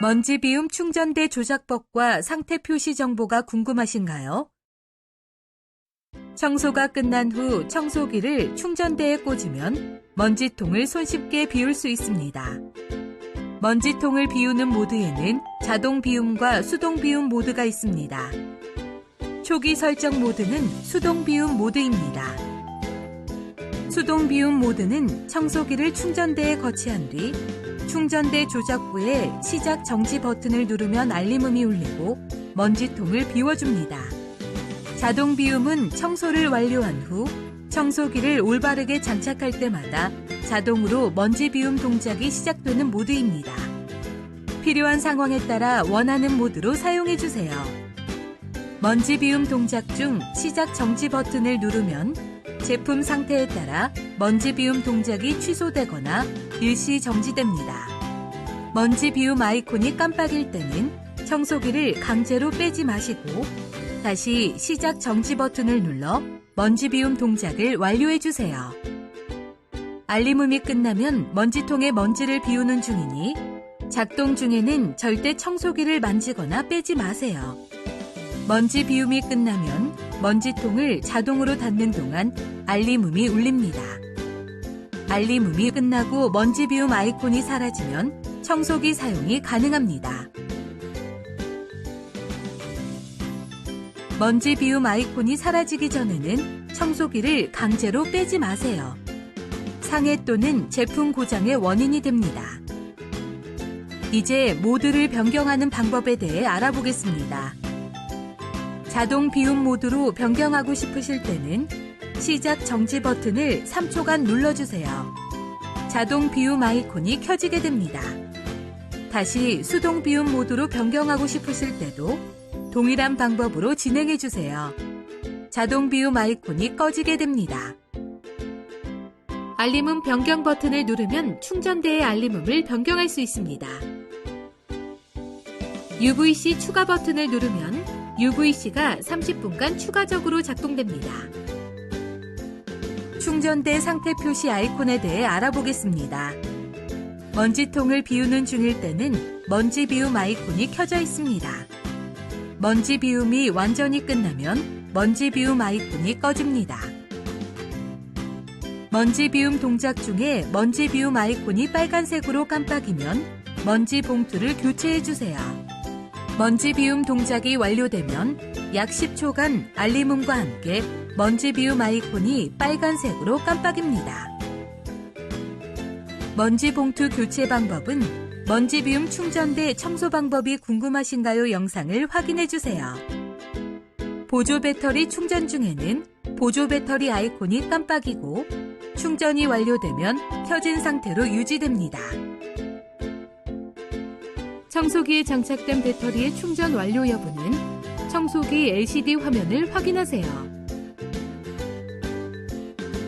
먼지 비움 충전대 조작법과 상태 표시 정보가 궁금하신가요? 청소가 끝난 후 청소기를 충전대에 꽂으면 먼지통을 손쉽게 비울 수 있습니다. 먼지통을 비우는 모드에는 자동 비움과 수동 비움 모드가 있습니다. 초기 설정 모드는 수동 비움 모드입니다. 수동 비움 모드는 청소기를 충전대에 거치한 뒤 충전대 조작 부에 시작 정지 버튼을 누르면 알림음이 울리고 먼지통을 비워줍니다. 자동 비움은 청소를 완료한 후 청소기를 올바르게 장착할 때마다 자동으로 먼지 비움 동작이 시작되는 모드입니다. 필요한 상황에 따라 원하는 모드로 사용해 주세요. 먼지 비움 동작 중 시작 정지 버튼을 누르면 제품 상태에 따라 먼지 비움 동작이 취소되거나 일시 정지됩니다. 먼지 비움 아이콘이 깜빡일 때는 청소기를 강제로 빼지 마시고 다시 시작 정지 버튼을 눌러 먼지 비움 동작을 완료해 주세요. 알림음이 끝나면 먼지통에 먼지를 비우는 중이니 작동 중에는 절대 청소기를 만지거나 빼지 마세요. 먼지 비움이 끝나면 먼지통을 자동으로 닫는 동안 알림음이 울립니다. 알림음이 끝나고 먼지 비움 아이콘이 사라지면 청소기 사용이 가능합니다. 먼지 비움 아이콘이 사라지기 전에는 청소기를 강제로 빼지 마세요. 상해 또는 제품 고장의 원인이 됩니다. 이제 모드를 변경하는 방법에 대해 알아보겠습니다. 자동 비움 모드로 변경하고 싶으실 때는 시작 정지 버튼을 3초간 눌러주세요. 자동 비움 아이콘이 켜지게 됩니다. 다시 수동 비움 모드로 변경하고 싶으실 때도 동일한 방법으로 진행해 주세요. 자동 비움 아이콘이 꺼지게 됩니다. 알림음 변경 버튼을 누르면 충전대의 알림음을 변경할 수 있습니다. UVC 추가 버튼을 누르면 UVC가 30분간 추가적으로 작동됩니다. 충전대 상태 표시 아이콘에 대해 알아보겠습니다. 먼지통을 비우는 중일 때는 먼지 비움 아이콘이 켜져 있습니다. 먼지 비움이 완전히 끝나면 먼지 비움 아이콘이 꺼집니다. 먼지 비움 동작 중에 먼지 비움 아이콘이 빨간색으로 깜빡이면 먼지 봉투를 교체해 주세요. 먼지 비움 동작이 완료되면 약 10초간 알림음과 함께 먼지 비움 아이콘이 빨간색으로 깜빡입니다. 먼지 봉투 교체 방법은 먼지 비움 충전대 청소 방법이 궁금하신가요? 영상을 확인해 주세요. 보조 배터리 충전 중에는 보조 배터리 아이콘이 깜빡이고 충전이 완료되면 켜진 상태로 유지됩니다. 청소기에 장착된 배터리의 충전 완료 여부는 청소기 LCD 화면을 확인하세요.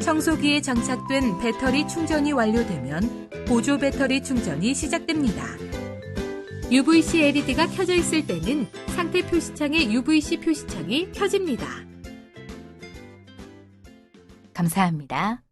청소기에 장착된 배터리 충전이 완료되면 보조 배터리 충전이 시작됩니다. UVC LED가 켜져 있을 때는 상태 표시창의 UVC 표시창이 켜집니다. 감사합니다.